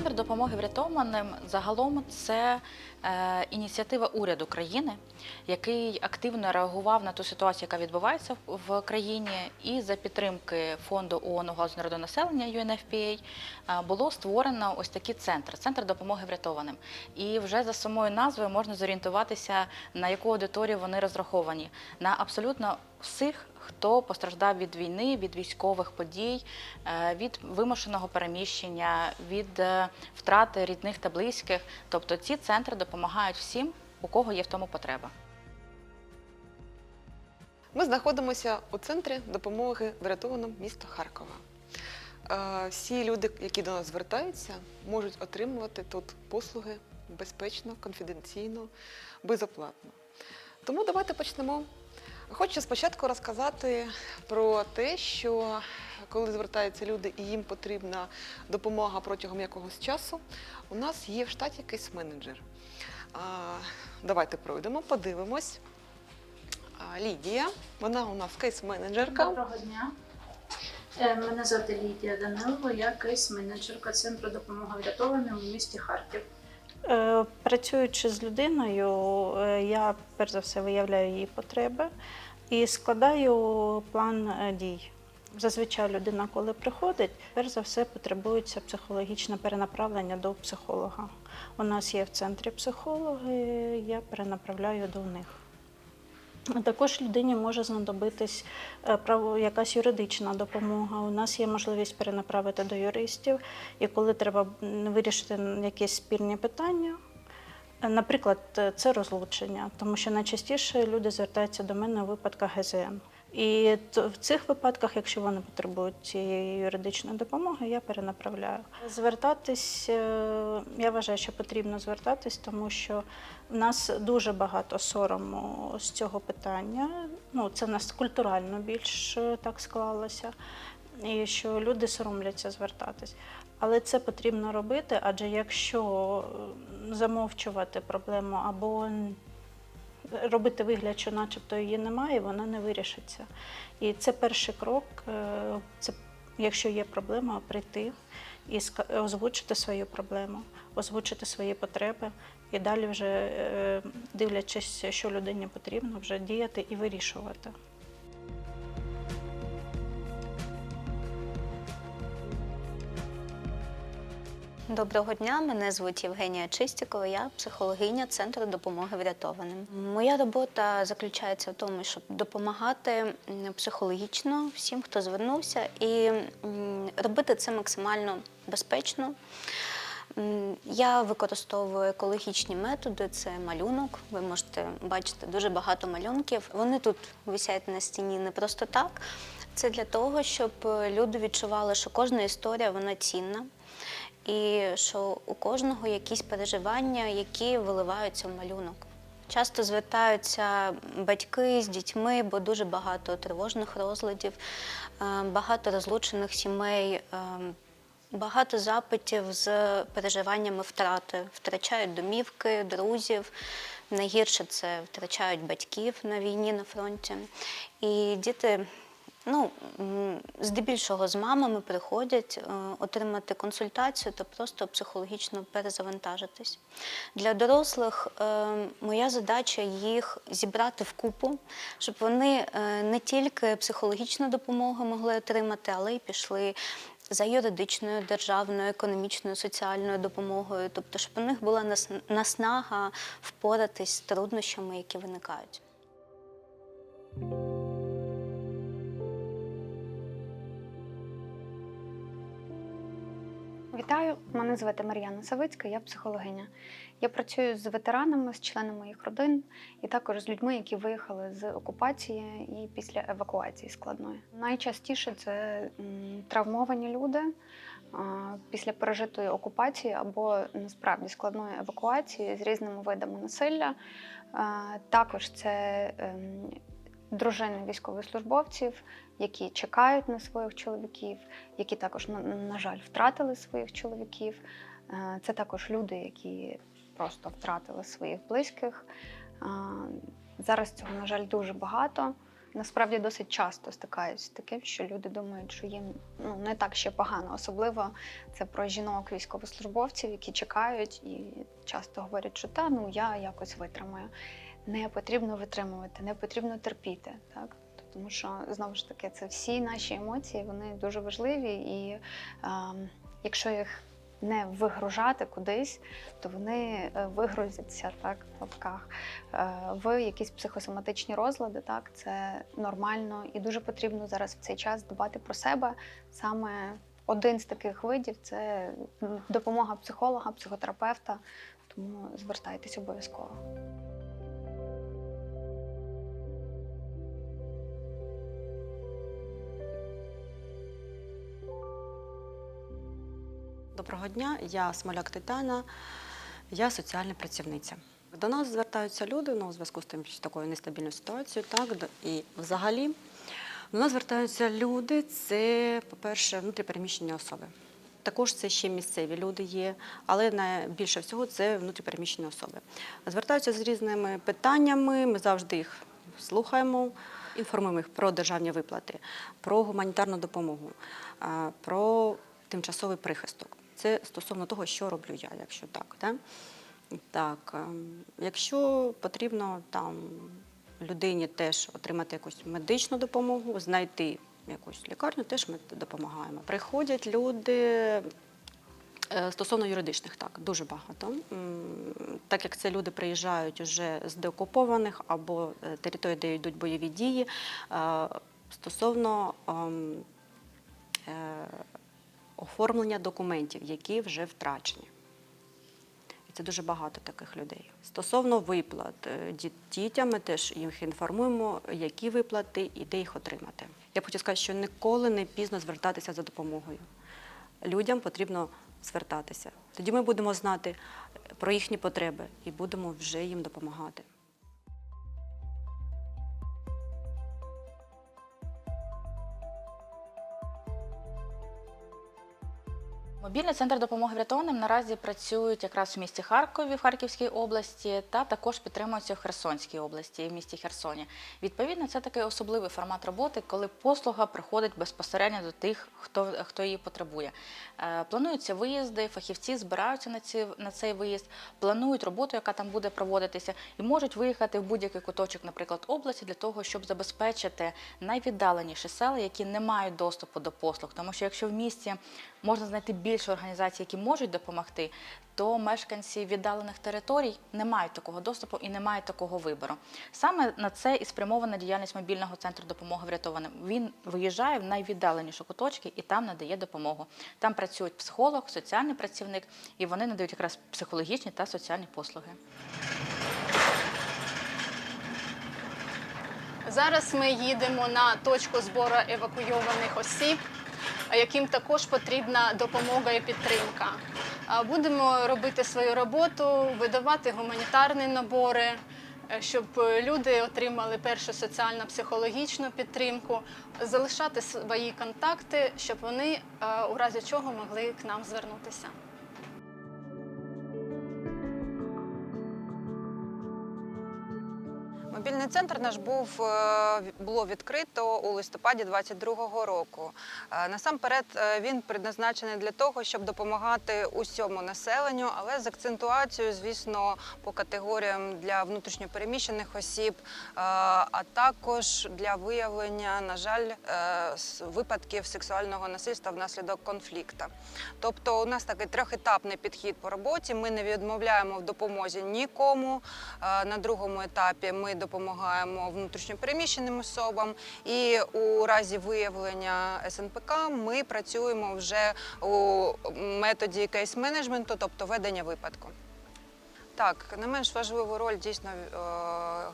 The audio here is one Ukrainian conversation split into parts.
Центр допомоги врятованим. Загалом це е, ініціатива уряду країни, який активно реагував на ту ситуацію, яка відбувається в- країні, і за підтримки фонду ООН у галузі народонаселення UNFPA е, було створено ось такий центр центр допомоги врятованим. І вже за самою назвою можна зорієнтуватися, на яку аудиторію вони розраховані. На абсолютно всіх, хто постраждав від війни, від військових подій, е, від вимушеного переміщення, від е, втрати рідних та близьких. Тобто ці центри допомагають всім, у кого є в тому потреба. Ми знаходимося у центрі допомоги врятованим міста Харкова. Е, Всі люди, які до нас звертаються, можуть отримувати тут послуги безпечно, конфіденційно, безоплатно. Тому давайте почнемо. Хочу спочатку розказати про те, що коли звертаються люди і їм потрібна допомога протягом якогось часу, у нас є в штаті кейс-менеджер. Давайте пройдемо, подивимось. Лідія, вона у нас кейс-менеджерка. Доброго дня. Е, Мене звати Лідія Данилова, я кейс-менеджерка Центру допомоги врятованим у місті Харків. Е, Працюючи з людиною, е, я перш за все виявляю її потреби і складаю план е, дій. Зазвичай людина, коли приходить, перш за все потребується психологічне перенаправлення до психолога. У нас є в центрі психологи, я перенаправляю до них. Також людині може знадобитись е, право- якась юридична допомога. У нас є можливість перенаправити до юристів, і коли треба вирішити якісь спільні питання. е, Наприклад, це розлучення, тому що найчастіше люди звертаються до мене у випадках ГЗМ. І в цих випадках, якщо вони потребують цієї юридичної допомоги, я перенаправляю. Звертатись, е, я вважаю, що потрібно звертатись, тому що в нас дуже багато сорому з цього питання. Ну, це в нас культурально більш е, так склалося, і що люди соромляться звертатись. Але це потрібно робити, адже якщо е, замовчувати проблему або робити вигляд, що начебто її немає, вона не вирішиться. І це перший крок. е, Це якщо є проблема, прийти і озвучити свою проблему, озвучити свої потреби, і далі вже е, дивлячись, що людині потрібно, вже діяти і вирішувати. Доброго дня, мене звуть Євгенія Чистікова, я психологиня Центру допомоги врятованим. Моя робота заключається в тому, щоб допомагати психологічно всім, хто звернувся, і робити це максимально безпечно. Я використовую екологічні методи, це малюнок. Ви можете бачити дуже багато малюнків. Вони тут висять на стіні не просто так. Це для того, щоб е, люди відчували, що кожна історія вона цінна. І що у кожного якісь переживання, які виливаються в малюнок. Часто звертаються батьки з дітьми, бо дуже багато тривожних розладів, е, багато розлучених сімей, е, багато запитів з переживаннями втрати. Втрачають домівки, друзів. Найгірше це втрачають батьків на війні на фронті. І діти Ну, здебільшого з мамами приходять е, отримати консультацію та просто психологічно перезавантажитись. Для дорослих е, моя задача їх зібрати вкупу, щоб вони е, не тільки психологічну допомогу могли отримати, але й пішли за юридичною, державною, економічною, соціальною допомогою, тобто, щоб у них була нас- наснага впоратись з труднощами, які виникають. Вітаю, мене звати Мар'яна Савицька, я психологиня. Я працюю з ветеранами, з членами їх родин і також з людьми, які виїхали з окупації і після евакуації складної. Найчастіше це травмовані люди після пережитої окупації або насправді складної евакуації з різними видами насилля. Також це ем, дружини військовослужбовців, які чекають на своїх чоловіків, які також, на, жаль, втратили своїх чоловіків. Е, Це також люди, які просто втратили своїх близьких. Е, Зараз цього, на жаль, дуже багато. насправді досить часто стикаюся з таким, що люди думають, що їм ну не так ще погано. Особливо це про жінок військовослужбовців, які чекають і часто говорять, що та ну я якось витримаю. Не потрібно витримувати, не потрібно терпіти, так. Тому що знову ж таки це всі наші емоції, вони дуже важливі, і ем, якщо їх не вигружати кудись, то вони е, вигрузяться так в лапках е, в якісь психосоматичні розлади. Так, це нормально і дуже потрібно зараз в цей час дбати про себе. Саме один з таких видів це допомога психолога, психотерапевта. Тому звертайтесь обов'язково. Доброго дня, я Смоляк Тетяна, я соціальна працівниця. До нас звертаються люди ну, у зв'язку з тим, що такою нестабільною ситуацією. Так, і взагалі до нас звертаються люди, це, по-перше, внутріпереміщені особи. Також це ще місцеві люди є, але найбільше всього це внутріпереміщені особи. Звертаються з різними питаннями, ми завжди їх слухаємо, інформуємо їх про державні виплати, про гуманітарну допомогу, про тимчасовий прихисток. Це стосовно того, що роблю я, якщо так. Да? Так, ем, якщо потрібно там людині теж отримати якусь медичну допомогу, знайти якусь лікарню, теж ми допомагаємо. Приходять люди е, стосовно юридичних, так, дуже багато. Так як це люди приїжджають вже з деокупованих або е, територій, де йдуть бойові дії, е, стосовно ем, оформлення документів, які вже втрачені. І це дуже багато таких людей. Стосовно виплат е, дітям, ми теж їх інформуємо, які виплати і де їх отримати. Я хотіла сказати, що ніколи не пізно звертатися за допомогою. Людям потрібно звертатися. Тоді ми будемо знати про їхні потреби і будемо вже їм допомагати. Мобільний центр допомоги врятованим наразі працюють якраз в місті Харкові, в Харківській області, та також підтримуються в Херсонській області, в місті Херсоні. Відповідно, це такий особливий формат роботи, коли послуга приходить безпосередньо до тих, хто, хто її потребує. Е, Плануються виїзди, фахівці збираються на, ці, на цей виїзд, планують роботу, яка там буде проводитися, і можуть виїхати в будь-який куточок, наприклад, області, для того, щоб забезпечити найвіддаленіші села, які не мають доступу до послуг. Тому що якщо в місті можна знайти більше організацій, які можуть допомогти, то мешканці віддалених територій не мають такого доступу і не мають такого вибору. Саме на це і спрямована діяльність мобільного центру допомоги врятованим. Він виїжджає в найвіддаленіші куточки і там надає допомогу. Там працюють психолог, соціальний працівник, і вони надають якраз психологічні та соціальні послуги. Зараз ми їдемо на точку збору евакуйованих осіб, яким також потрібна допомога і підтримка. Будемо робити свою роботу, видавати гуманітарні набори, е, щоб люди отримали першу соціально-психологічну підтримку, залишати свої контакти, щоб вони е, у разі чого могли к нам звернутися. Мобільний центр наш був е, було відкрито у листопаді 22-го року. Е, Насамперед е, він предназначений для того, щоб допомагати усьому населенню, але з акцентуацією, звісно, по категоріям для внутрішньопереміщених осіб, а також для виявлення, на жаль, випадків сексуального насильства внаслідок конфлікту. Тобто, у нас такий трьохетапний підхід по роботі. Ми не відмовляємо в допомозі нікому. На другому етапі ми допомагаємо внутрішньопереміщеним особам, і у разі виявлення СНПК ми працюємо вже у методі кейс-менеджменту, тобто ведення випадку. Так, не менш важливу роль дійсно е,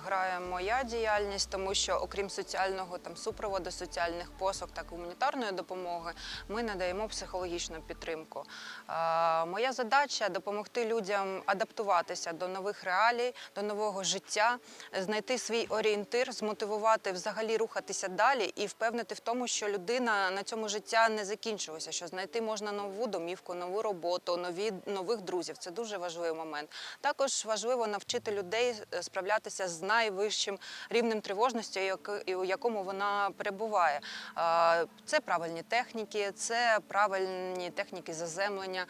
грає моя діяльність, тому що окрім соціального там супроводу, соціальних послуг та гуманітарної допомоги, ми надаємо психологічну підтримку. Е, моя задача допомогти людям адаптуватися до нових реалій, до нового життя, знайти свій орієнтир, змотивувати взагалі рухатися далі і впевнити в тому, що людина на цьому життя не закінчилося, що знайти можна нову домівку, нову роботу, нові нових друзів. Це дуже важливий момент. Також також важливо навчити людей е, справлятися з найвищим рівнем тривожності, у якому вона перебуває. Це правильні техніки, це правильні техніки заземлення.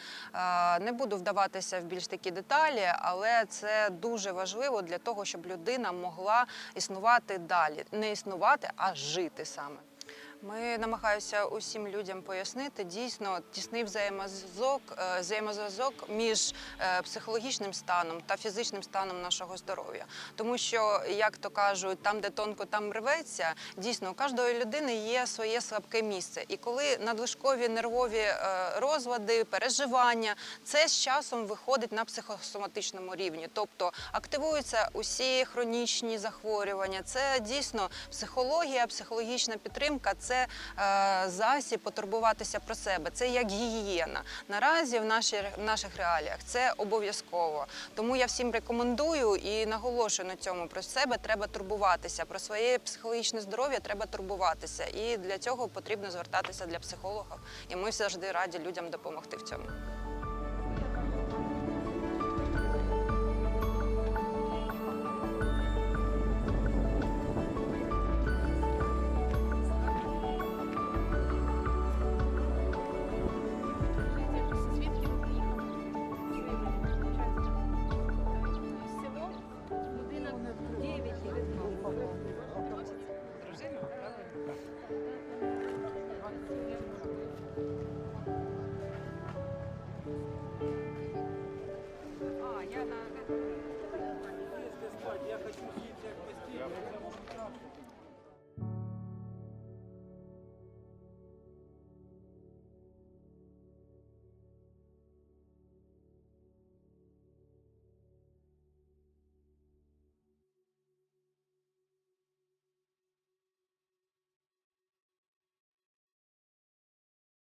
Не буду вдаватися в більш такі деталі, але це дуже важливо для того, щоб людина могла існувати далі. Не існувати, а жити саме. Ми намагаємося усім людям пояснити дійсно тісний взаємозв'язок, е, взаємозв'язок між е, психологічним станом та фізичним станом нашого здоров'я. Тому що, як то кажуть, там, де тонко, там рветься, дійсно у кожної людини є своє слабке місце. І коли надлишкові нервові е, розлади, переживання, це з часом виходить на психосоматичному рівні. Тобто активуються усі хронічні захворювання. Це дійсно психологія, психологічна підтримка це е, засіб потурбуватися про себе. Це як гігієна. Наразі в, нашій, в наших реаліях це обов'язково. Тому я всім рекомендую і наголошую на цьому. Про себе треба турбуватися, про своє психологічне здоров'я треба турбуватися. І для цього потрібно звертатися для психолога. І ми завжди раді людям допомогти в цьому.